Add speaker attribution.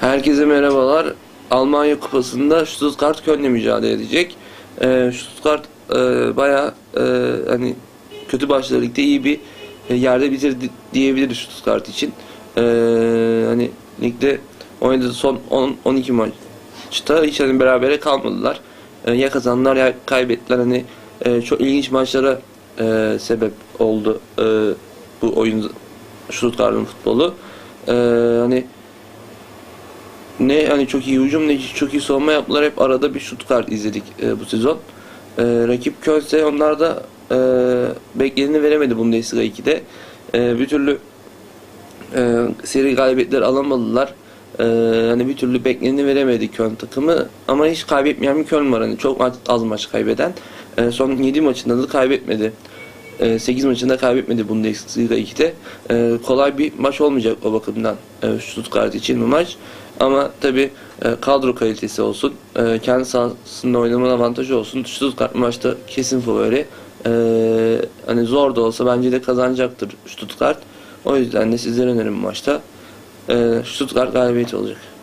Speaker 1: Herkese merhabalar. Almanya Kupası'nda Stuttgart Köln'le mücadele edecek. Ee, Stuttgart e, bayağı e, hani kötü başladı iyi bir e, yerde bitirdi diyebiliriz Stuttgart için. Ee, hani ligde oynadığı son 10 12 maçta hiç hani berabere kalmadılar. Ee, ya kazandılar ya kaybettiler. Hani e, çok ilginç maçlara e, sebep oldu e, bu oyun Stuttgart'ın futbolu. Ee, hani ne hani çok iyi hücum ne çok iyi savunma yaptılar. Hep arada bir Stuttgart izledik e, bu sezon. E, rakip Köln'se onlar da e, bekleneni veremedi Bundesliga 2'de. E, bir türlü e, seri galibiyetler alamadılar. E, hani bir türlü bekleneni veremedi Köln takımı. Ama hiç kaybetmeyen bir Köln var. Hani çok az maç kaybeden. E, son 7 maçında da kaybetmedi. 8 maçında kaybetmedi Bundesliga 2'de. E, kolay bir maç olmayacak o bakımdan e, Stuttgart için bu maç. Ama tabi kadro kalitesi olsun, e, kendi sahasında oynama avantajı olsun. Stuttgart maçta kesin favori. E, hani zor da olsa bence de kazanacaktır Stuttgart. O yüzden de sizlere önerim maçta. E, Stuttgart galibiyeti olacak.